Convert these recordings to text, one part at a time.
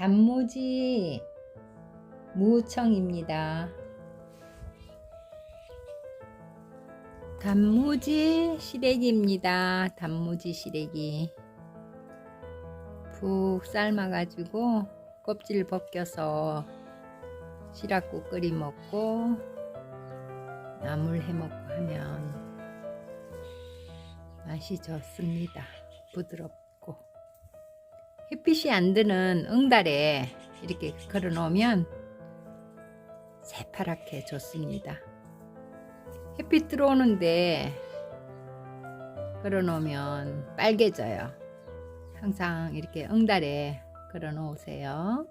단무지 무청입니다. 단무지 시래기입니다. 단무지 시래기. 푹 삶아가지고 껍질 벗겨서 시락국 끓이 먹고 나물 해 먹고 하면 맛이 좋습니다. 부드럽고 햇빛이 안 드는 응달에 이렇게 걸어 놓으면 새파랗게 좋습니다. 햇빛 들어오는데 걸어 놓으면 빨개져요. 항상 이렇게 응달에 걸어 놓으세요.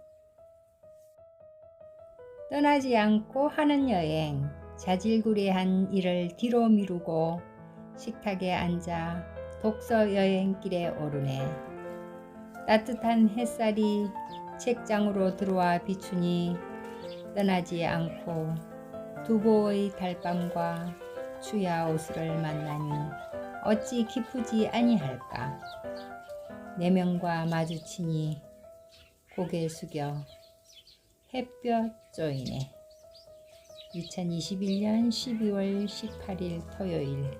떠나지 않고 하는 여행, 자질구레한 일을 뒤로 미루고 식탁에 앉아 독서 여행길에 오르네. 따뜻한 햇살이 책장으로 들어와 비추니 떠나지 않고 두보의 달밤과 추야 오스를 만나니 어찌 기쁘지 아니할까. 네 명과 마주치니 고개 숙여 햇볕 쪼이네. 2021년 12월 18일 토요일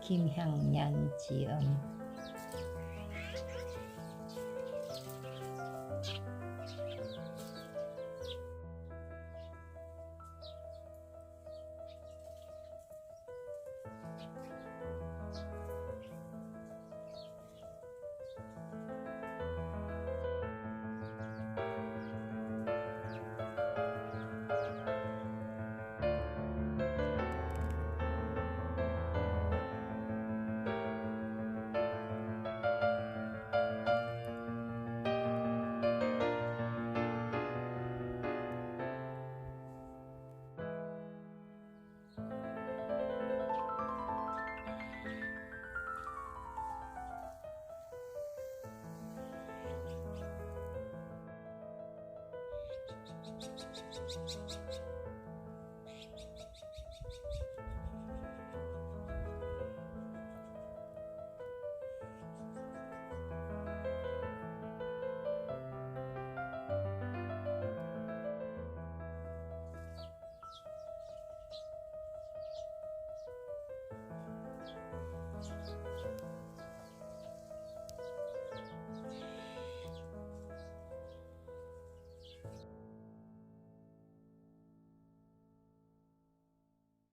김향년 지음